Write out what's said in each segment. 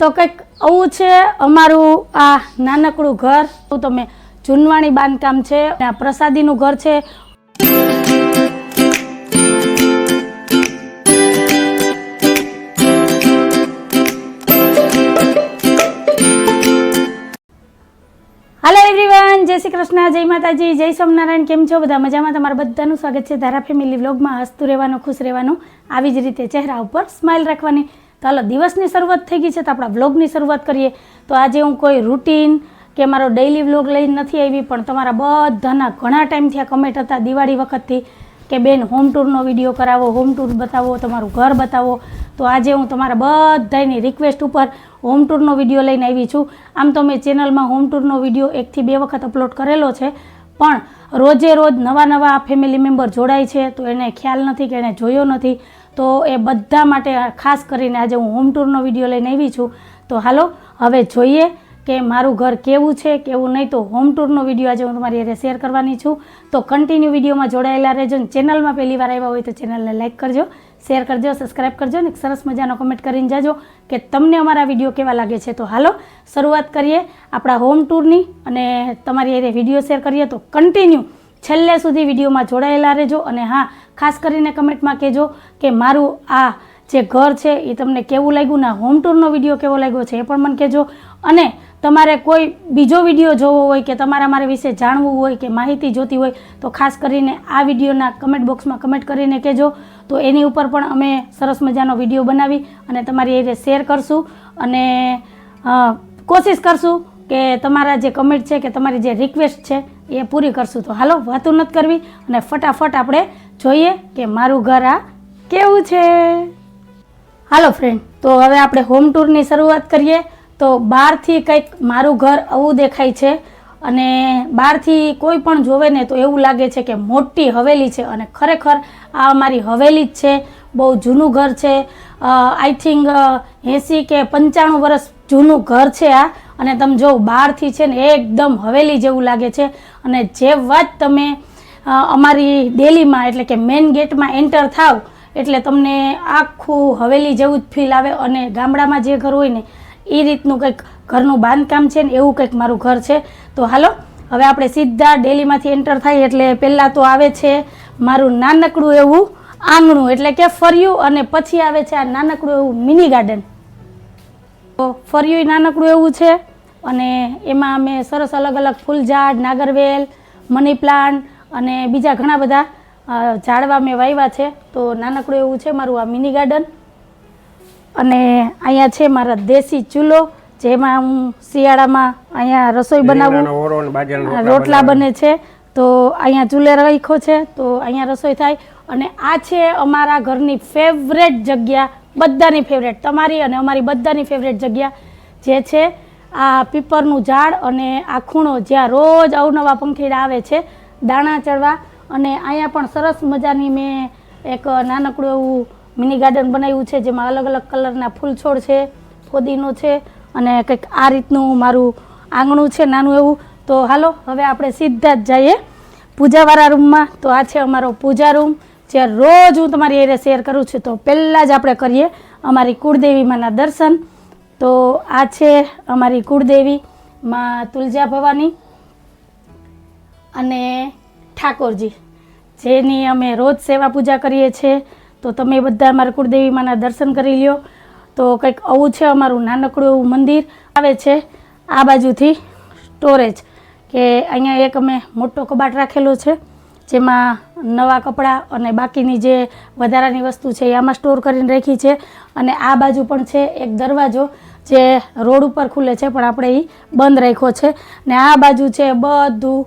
તો કંઈક આવું છે અમારું આ નાનકડું ઘર. તો તમે જૂનવાણી બાંધકામ છે આ પ્રસાદીનું ઘર છે. હાલો એવરીવન જય શ્રી કૃષ્ણ, જય માતાજી, જય સ્વામિનારાયણ, કેમ છો બધા? મજામાં તમારા બધાનું સ્વાગત છે ધારા ફેમિલી વ્લોગમાં. હસતું રહેવાનું, ખુશ રહેવાનું, આવી જ રીતે ચહેરા ઉપર સ્માઇલ રાખવાની. હાલો, દિવસની શરૂઆત થઈ ગઈ છે તો આપણા વ્લોગની શરૂઆત કરીએ. તો આજે હું કોઈ રૂટીન કે મારો ડેઈલી વ્લોગ લઈને નથી આવી, પણ તમારા બધાના ઘણા ટાઈમથી આ કમેન્ટ હતા દિવાળી વખતથી કે બેન હોમ ટૂરનો વીડિયો કરાવો હોમ ટૂર બતાવો, તમારું ઘર બતાવો. તો આજે હું તમારા બધાની રિક્વેસ્ટ ઉપર હોમ ટૂરનો વીડિયો લઈને આવી છું. આમ તો મેં ચેનલમાં હોમ ટૂરનો વીડિયો એકથી બે વખત અપલોડ કરેલો છે, પણ રોજે રોજ નવા નવા ફેમિલી મેમ્બર જોડાય છે, તો એને ખ્યાલ નથી કે એને જોયો નથી. તો એ બધા માટે ખાસ કરીને આજે હું હોમ ટૂરનો વીડિયો લઈને આવી છું. તો હાલો, હવે જોઈએ કે મારું ઘર કેવું છે, કેવું નહીં. તો હોમ ટૂરનો વીડિયો આજે હું તમારી હારે શેર કરવાની છું. તો કન્ટિન્યુ વિડીયોમાં જોડાયેલા રહેજો અને ચેનલમાં પહેલી વાર આવ્યા હોય તો ચેનલને લાઇક કરજો શેર કરજો સબસ્ક્રાઇબ કરજો અને સરસ મજાનો કમેન્ટ કરીને જાજો કે તમને અમારા વીડિયો કેવા લાગે છે. તો હાલો, શરૂઆત કરીએ આપણા હોમ ટૂરની અને તમારી હારે વીડિયો શેર કરીએ. તો કન્ટિન્યુ છેલ્લે સુધી વિડીયોમાં જોડાયેલા રહેજો અને હા ખાસ કરીને કમેન્ટમાં કહેજો કે મારું આ જે ઘર છે એ તમને કેવું લાગ્યું ના હોમ ટૂરનો વીડિયો કેવો લાગ્યો છે એ પણ મને કહેજો. અને તમારે કોઈ બીજો વીડિયો જોવો હોય કે તમારા મારા વિશે જાણવું હોય કે માહિતી જોતી હોય તો ખાસ કરીને આ વિડીયોના કમેન્ટ બોક્સમાં કમેન્ટ કરીને કહેજો. તો એની ઉપર પણ અમે સરસ મજાનો વીડિયો બનાવી અને તમારી એ શેર કરશું. અને કોશિશ કરશું કે તમારા જે કમેન્ટ છે કે તમારી જે રિક્વેસ્ટ છે એ પૂરી કરશું તો હાલો, વાતું નથી કરવી અને ફટાફટ આપણે જોઈએ કે મારું ઘર આ કેવું છે. હાલો ફ્રેન્ડ તો હવે આપણે હોમ ટૂરની શરૂઆત કરીએ. તો બહારથી કંઈક મારું ઘર આવું દેખાય છે અને બહારથી કોઈ પણ જોવે ને તો એવું લાગે છે કે મોટી હવેલી છે અને ખરેખર આ અમારી હવેલી જ છે, બહુ જૂનું ઘર છે. આઈ થિંક એંસી કે પંચાણું વર્ષ જૂનું ઘર છે આ અને તમે જો બહારથી છે ને એકદમ હવેલી જેવું લાગે છે. અને જે વાત તમે અમારી ડેલીમાં એટલે કે મેઇન ગેટમાં એન્ટર થાવ, એટલે તમને આખું હવેલી જેવું જ ફીલ આવે અને ગામડામાં જે ઘર હોય ને એ રીતનું કંઈક ઘરનું બાંધકામ છે ને એવું કંઈક મારું ઘર છે. તો હાલો, હવે આપણે સીધા ડેલીમાંથી એન્ટર થાય એટલે પહેલાં તો આવે છે મારું નાનકડું એવું આંગણું, એટલે કે ફર્યું અને પછી આવે છે આ નાનકડું એવું મિની ગાર્ડન તો ફર્યું નાનકડું એવું છે. અને એમાં અમે સરસ અલગ અલગ ફૂલ ઝાડ નાગરવેલ મની પ્લાન્ટ અને બીજા ઘણા બધા ઝાડવા મેં વાવ્યા છે. તો નાનકડું એવું છે મારું આ મિની ગાર્ડન અને અહીંયા છે મારા દેશી ચૂલો જેમાં હું શિયાળામાં અહીંયા રસોઈ બનાવું. રોટલા બને છે. તો અહીંયા ચૂલે રાખ્યો છે તો અહીંયા રસોઈ થાય. અને આ છે અમારા ઘરની ફેવરેટ જગ્યા બધાની ફેવરેટ તમારી અને અમારી બધાની ફેવરેટ જગ્યા જે છે આ પીપરનું ઝાડ અને આ ખૂણો જ્યાં રોજ અવનવા પંખીડા આવે છે, દાણા ચડવા. અને અહીંયા પણ સરસ મજાની મેં એક નાનકડું એવું મિની ગાર્ડન બનાવ્યું છે, જેમાં અલગ અલગ કલરના ફૂલ છોડ છે, ફોદીનો છે અને કંઈક આ રીતનું મારું આંગણું છે, નાનું એવું. તો હાલો, હવે આપણે સીધા જ જઈએ પૂજાવાળા રૂમમાં. તો આ છે અમારો પૂજા રૂમ જે રોજ હું તમારી એરે શેર કરું છું. તો પહેલાં જ આપણે કરીએ અમારી કુળદેવીમાંના દર્શન. તો આ છે અમારી કુળદેવી, માં તુલજા ભવાની અને ઠાકોરજી, જેની અમે રોજ સેવા પૂજા કરીએ છીએ. તો તમે બધા અમારા કુળદેવી માના દર્શન કરી લ્યો. તો કંઈક આવું છે અમારું નાનકડું એવું મંદિર આવે છે આ બાજુથી સ્ટોરેજ, કે અહીંયા એક અમે મોટો કબાટ રાખેલો છે. જેમાં નવા કપડાં અને બાકીની જે વધારાની વસ્તુ છે એ આમાં સ્ટોર કરીને રાખી છે. અને આ બાજુ પણ છે એક દરવાજો જે રોડ ઉપર ખુલે છે, પણ આપણે એ બંધ રાખ્યો છે. ને આ બાજુ છે બધું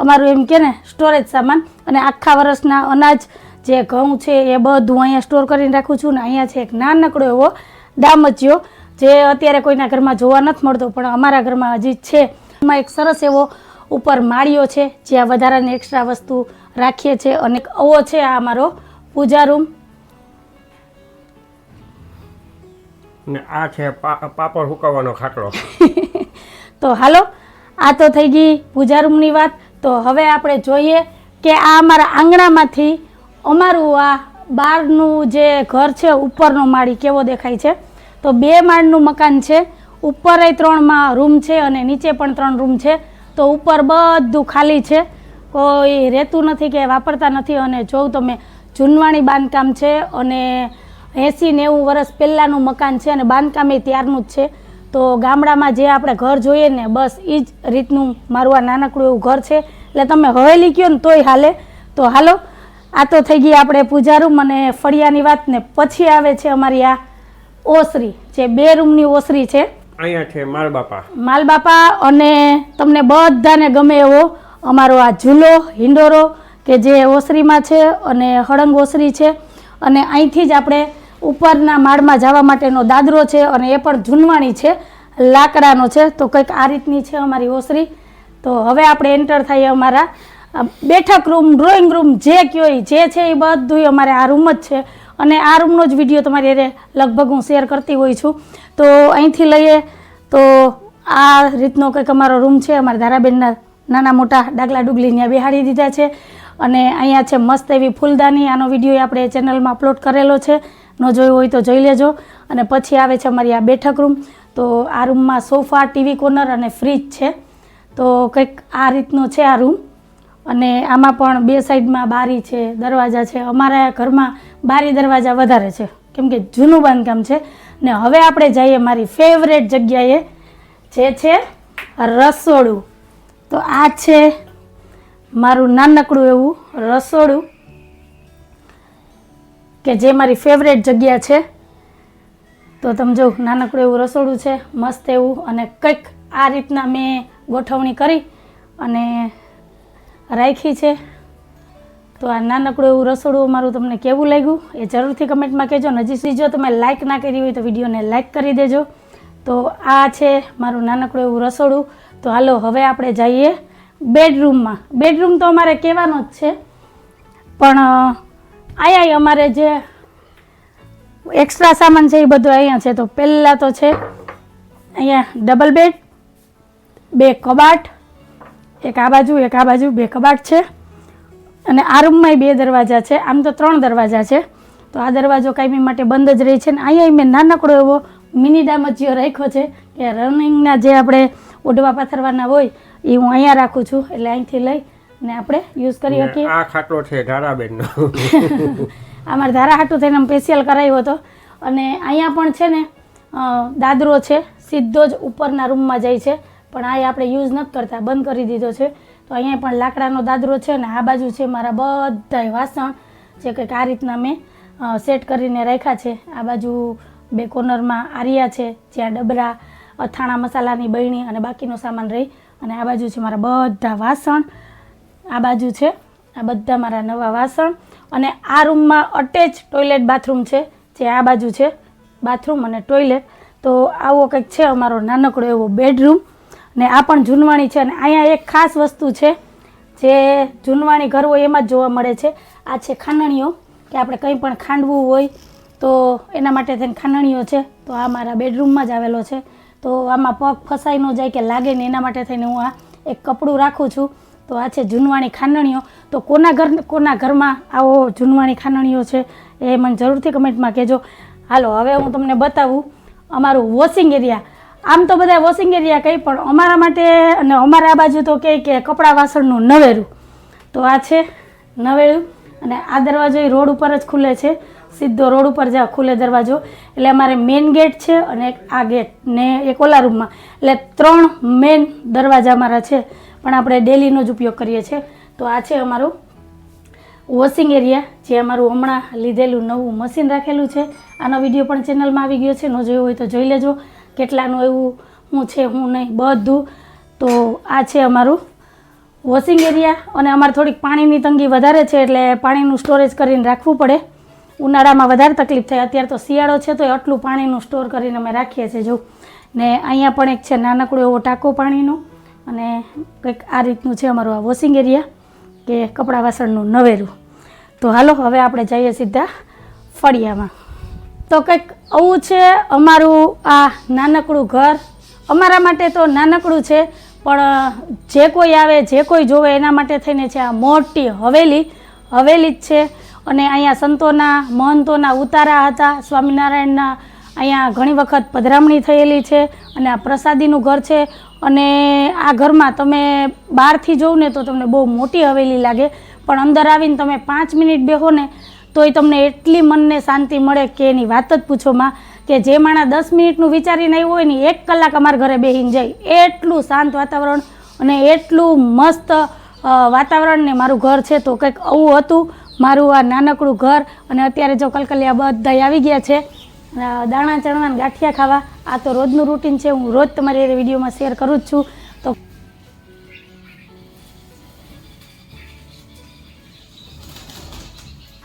અમારું એમ કે ને સ્ટોરેજ સામાન. અને આખા વર્ષના અનાજ જે ઘઉં છે એ બધું અહીંયા સ્ટોર કરીને રાખું છું. ને અહીંયા છે એક નાનકડો એવો દામચિયો જે અત્યારે કોઈના ઘરમાં જોવા નથી મળતો, પણ અમારા ઘરમાં હજી છે. એમાં એક સરસ એવો ઉપર માળીઓ છે જ્યાં વધારાની એક્સ્ટ્રા વસ્તુ રાખીએ છીએ અને અવો આવો છે આ અમારો પૂજા રૂમ ને આ છે પાપડ સુકાવવાનો ખાટલો. તો હાલો આ તો થઈ ગઈ પૂજા રૂમની વાત. તો હવે આપણે જોઈએ કે આ અમારા આંગણામાંથી અમારું આ બહારનું જે ઘર છે ઉપરનો માળી કેવો દેખાય છે? તો બે માળનું મકાન છે ઉપર ત્રણમાં રૂમ છે અને નીચે પણ ત્રણ રૂમ છે. તો ઉપર બધું ખાલી છે. કોઈ રહેતું નથી કે વાપરતા નથી અને જોઉં તમે જૂનવાણી બાંધકામ છે અને એંસી નેવું વર્ષ પહેલાંનું મકાન છે અને બાંધકામ એ ત્યારનું જ છે, તો ગામડામાં જે આપણે ઘર જોઈએ ને બસ એ જ રીતનું મારું આ નાનકડું એવું ઘર છે. એટલે તમે હવેલી કયો ને તોય હાલે. તો હાલો, આ તો થઈ ગઈ આપણે પૂજારૂમ અને ફળિયાની વાત ને પછી આવે છે અમારી આ ઓસરી, જે બે રૂમની ઓસરી છે. અહીંયા છે માર બાપા. માલબાપા અને તમને બધાને ગમે એવો અમારો આ ઝૂલો, હિંડોરો, કે જે ઓસરીમાં છે અને હળંગ ઓસરી છે. અને અહીંથી જ આપણે ઉપરના માળમાં જવા માટેનો દાદરો છે અને એ પણ ઝૂનવાણી છે, લાકડાનો છે. તો કંઈક આ રીતની છે અમારી ઓસરી. તો હવે આપણે એન્ટર થઈએ અમારા. બેઠક રૂમ ડ્રોઈંગ રૂમ જે કયો જે છે એ બધું અમારે આ રૂમ જ છે. અને આ રૂમનો જ વીડિયો તમારી અરે લગભગ હું શેર કરતી હોઉં છું. તો અહીંથી લઈએ તો આ રીતનો કંઈક અમારો રૂમ છે. અમારા ધારાબેનના નાના મોટા ડાગલા ડુગલી ત્યાં બેહાડી દીધા છે. અને અહીંયા છે મસ્ત એવી ફૂલદાની. આનો વીડિયો આપણે ચેનલમાં અપલોડ કરેલો છે. ન જોયો હોય તો જોઈ લેજો. અને પછી આવે છે અમારી આ બેઠક રૂમ. તો આ રૂમમાં સોફા, ટીવી કોર્નર અને ફ્રીજ છે. તો કંઈક આ રીતનો છે આ રૂમ. અને આમાં પણ બે સાઈડમાં બારી છે, દરવાજા છે. અમારા ઘરમાં બારી દરવાજા વધારે છે. કેમ કે જૂનું બાંધકામ છે. ને હવે આપણે જઈએ મારી ફેવરેટ જગ્યાએ, જે છે રસોડું. તો આ છે મારું નાનકડું એવું રસોડું, કે જે મારી ફેવરેટ જગ્યા છે. તો તમે જો, નાનકડું એવું રસોડું છે, મસ્ત એવું. અને કંઈક આ રીતના મેં ગોઠવણી કરી અને રાખી છે. તો આ નાનકડું એવું રસોડું મારું તમને કેવું લાગ્યું એ જરૂરથી કમેન્ટમાં કહેજો. ને હજી સુધી જો તમે લાઇક ના કરી હોય તો વિડીયોને લાઇક કરી દેજો. તો આ છે મારું નાનકડું એવું રસોડું. તો હાલો, હવે આપણે જઈએ બેડરૂમમાં. બેડરૂમ તો અમારે કહેવાનો જ છે. પણ અહીંયા અમારે જે એક્સ્ટ્રા સામાન છે એ બધું અહીંયા છે. તો પહેલાં તો છે અહીંયા ડબલ બેડ બે કબાટ એક આ બાજુ એક આ બાજુ બે કબાટ છે. અને આ રૂમમાંય બે દરવાજા છે. આમ તો ત્રણ દરવાજા છે. તો આ દરવાજો કાયમી માટે બંધ જ રહે છે ને અહીંયા મેં નાનકડો એવો મિની ડામજીઓ રાખ્યો છે કે રનિંગના જે આપણે ઓઢવા પાથરવાના હોય એ હું અહીંયા રાખું છું. એટલે અહીંથી લઈ ને આપણે યુઝ કરી શકીએ. આ ખાટલો છે ધારાબેનનો. અમારે ધારા હાટું થઈને સ્પેશિયલ કરાવ્યો હતો. અને અહીંયા પણ છે ને દાદરો છે સીધો જ ઉપરના રૂમમાં જાય છે. પણ આ આપણે યુઝ નથી કરતા, બંધ કરી દીધો છે. તો અહીંયા પણ લાકડાનો દાદરો છે ને આ બાજુ છે મારા બધાય વાસણ, જે કંઈક આ રીતના મેં સેટ કરીને રાખ્યા છે. આ બાજુ બે કોર્નરમાં આરિયા છે, જ્યાં ડબરા, અથાણા મસાલાની બહેણી અને બાકીનો સામાન રહી. અને આ બાજુ છે મારા બધા વાસણ. આ બાજુ છે આ બધા મારા નવા વાસણ. અને આ રૂમમાં અટેચ ટોયલેટ બાથરૂમ છે, જે આ બાજુ છે બાથરૂમ અને ટોયલેટ તો આવો કંઈક છે અમારો નાનકડો એવો બેડરૂમ ને આ પણ જૂનવાણી છે અને અહીંયા એક ખાસ વસ્તુ છે જે જૂનવાણી ઘર હોય એમાં જ જોવા મળે છે. આ છે ખાંડણીઓ, કે આપણે કંઈ પણ ખાંડવું હોય તો એના માટે થઈને ખાંડણીઓ છે. તો આ મારા બેડરૂમમાં જ આવેલો છે. તો આમાં પગ ફસાઈ ન જાય કે લાગે ને એના માટે થઈને હું આ એક કપડું રાખું છું. તો આ છે જૂનવાણી ખાંડણીઓ. તો કોના ઘર, કોના ઘરમાં આવો જૂનવાણી ખાંડણીઓ છે એ મને જરૂરથી કમેન્ટમાં કહેજો. હાલો, હવે હું તમને બતાવું. અમારું વોશિંગ એરિયા આમ તો બધા વોશિંગ એરિયા કંઈ પણ અમારા માટે અને અમારા આ બાજુ તો કહે કે કપડાં વાસણનું નવેરું. તો આ છે નવેરું, અને આ દરવાજો એ રોડ ઉપર જ ખુલે છે. સીધો રોડ ઉપર જ્યાં ખુલે દરવાજો. એટલે અમારે મેઇન ગેટ છે અને આ ગેટ ને એક ઓલા રૂમમાં. એટલે ત્રણ મેઇન દરવાજા અમારા છે, પણ આપણે ડેલીનો જ ઉપયોગ કરીએ છીએ. તો આ છે અમારું વોશિંગ એરિયા, જે અમારું હમણાં લીધેલું નવું મશીન રાખેલું છે. આનો વીડિયો પણ ચેનલમાં આવી ગયો છે, ન જોયો હોય તો જોઈ લેજો. કેટલાનું એવું, હું છે, હું નહીં, બધું. તો આ છે અમારું વોશિંગ એરિયા અને અમારે થોડીક પાણીની તંગી વધારે છે એટલે પાણીનું સ્ટોરેજ કરીને રાખવું પડે. ઉનાળામાં વધારે તકલીફ થાય. અત્યારે તો શિયાળો છે તો આટલું પાણીનું સ્ટોર કરીને અમે રાખીએ છીએ, જો. ને અહીંયા પણ એક છે નાનકડો એવો ટાંકો પાણીનો અને કંઈક આ રીતનું છે અમારું આ વોશિંગ એરિયા કે કપડાં વાસણનું નવેરું. તો હાલો, હવે આપણે જઈએ સીધા ફળિયામાં. તો કંઈક આવું છે, અમારું આ નાનકડું ઘર. અમારા માટે તો નાનકડું છે, પણ જે કોઈ આવે, જે કોઈ જોવે, એના માટે થઈને છે આ મોટી હવેલી. હવેલી જ છે. અને અહીંયા સંતોના, મહંતોના ઉતારા હતા. સ્વામિનારાયણના અહીંયા ઘણી વખત પધરામણી થયેલી છે અને આ પ્રસાદીનું ઘર છે. અને આ ઘરમાં તમે બહારથી જોવ ને તો તમને બહુ મોટી હવેલી લાગે. પણ અંદર આવીને તમે પાંચ મિનિટ બેહો ને તોય તમને એટલી મનને શાંતિ મળે કે એની વાત જ પૂછોમાં કે જે માણસ દસ મિનિટનું વિચારીને આવ્યું હોય ને એક કલાક અમારા ઘરે બેસીને જાય. એટલું શાંત વાતાવરણ અને એટલું મસ્ત વાતાવરણ ને મારું ઘર છે તો કંઈક આવું હતું. મારું આ નાનકડું ઘર અને અત્યારે જો કલકલિયા બધા આવી ગયા છે. દાણા ચણવાને ગાંઠિયા ખાવા. આ તો રોજનું રૂટીન છે. હું રોજ તમારી વિડીયોમાં શેર કરું જ છું.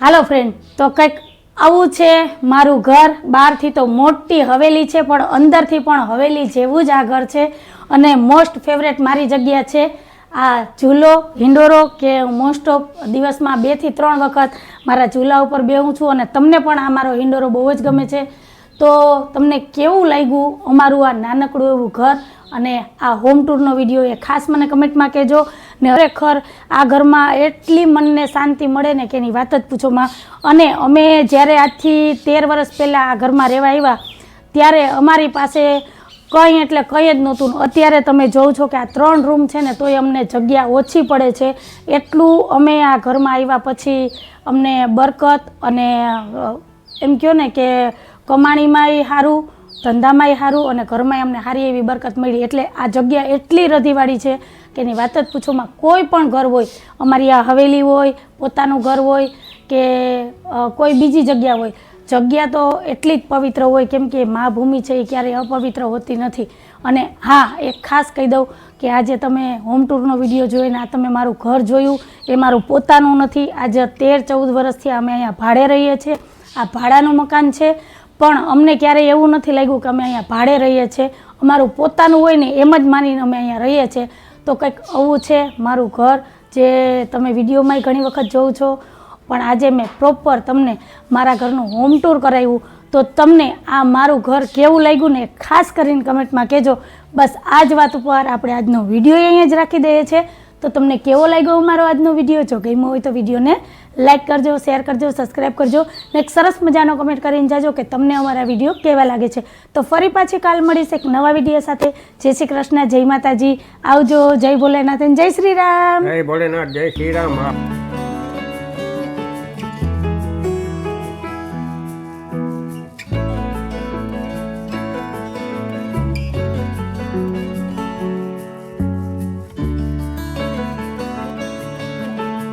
હાલો ફ્રેન્ડ તો કંઈક આવું છે, મારું ઘર બહારથી તો મોટી હવેલી છે, પણ અંદરથી પણ હવેલી જેવું જ આ ઘર છે અને મોસ્ટ ફેવરેટ મારી જગ્યા છે આ ઝૂલો, હિંડોરો કે મોસ્ટ ઓફ દિવસમાં બેથી ત્રણ વખત મારા ઝૂલા ઉપર બેહું છું અને તમને પણ આ મારો હિંડોરો બહુ જ ગમે છે. તો તમને કેવું લાગ્યું અમારું આ નાનકડું એવું ઘર? અને આ હોમ ટૂરનો વીડિયો એ ખાસ મને કમેન્ટમાં કહેજો. ને ખરેખર આ ઘરમાં એટલી મનને શાંતિ મળે ને કે એની વાત જ પૂછોમાં અને અમે જ્યારે આજથી તેર વર્ષ પહેલાં આ ઘરમાં રહેવા આવ્યા, ત્યારે અમારી પાસે કંઈ એટલે કંઈ જ નહોતું. અત્યારે તમે જોવો છો કે આ ત્રણ રૂમ છે ને તોય અમને જગ્યા ઓછી પડે છે. એટલું અમે આ ઘરમાં આવ્યા પછી અમને બરકત અને એમ કહો ને કે કમાણીમાંય સારું ધંધામાંય સારું અને ઘરમાંય અમને સારી એવી બરકત મળી. એટલે આ જગ્યા એટલી રધીવાળી છે કે એની વાત જ પૂછોમાં કોઈ પણ ઘર હોય, અમારી આ હવેલી હોય, પોતાનું ઘર હોય કે કોઈ બીજી જગ્યા હોય, જગ્યા તો એટલી જ પવિત્ર હોય, કેમ કે મા ભૂમિ છે એ ક્યારેય અપવિત્ર હોતી નથી. અને હા, એક ખાસ કહી દઉં કે આજે તમે હોમ ટૂરનો વીડિયો જોઈને આ તમે મારું ઘર જોયું, એ મારું પોતાનું નથી. આજે તેર ચૌદ વર્ષથી અમે અહીંયા ભાડે રહીએ છીએ. આ ભાડાનું મકાન છે. પણ અમને ક્યારેય એવું નથી લાગ્યું કે અમે અહીંયા ભાડે રહીએ છીએ. અમારું પોતાનું હોય ને એમ જ માનીને અમે અહીંયા રહીએ છીએ. તો કંઈક આવું છે મારું ઘર જે તમે વિડીયોમાંય ઘણી વખત જોઉં છો. પણ આજે મેં પ્રોપર તમને મારા ઘરનું હોમ ટૂર કરાવ્યું. તો તમને આ મારું ઘર કેવું લાગ્યું ને ખાસ કરીને કમેન્ટમાં કહેજો. બસ આ જ વાત ઉપર આપણે આજનો વીડિયો અહીંયા જ રાખી દઈએ છીએ. તો તમને કેવો લાગ્યો અમારો આજનો વીડિયો? જો ગમ્યો હોય તો વિડીયોને લાઇક કરજો શેર કરજો સબસ્ક્રાઈબ કરજો ને એક સરસ મજાનો કમેન્ટ કરીને જાજો કે તમને અમારા વીડિયો કેવા લાગે છે. તો ફરી પાછી કાલ મળીશ એક નવા વીડિયો સાથે. જય શ્રી કૃષ્ણ, જય માતાજી. આવજો, જય ભોલેનાથ જય શ્રી રામ. જય ભોલેનાથ, જય શ્રી રામ.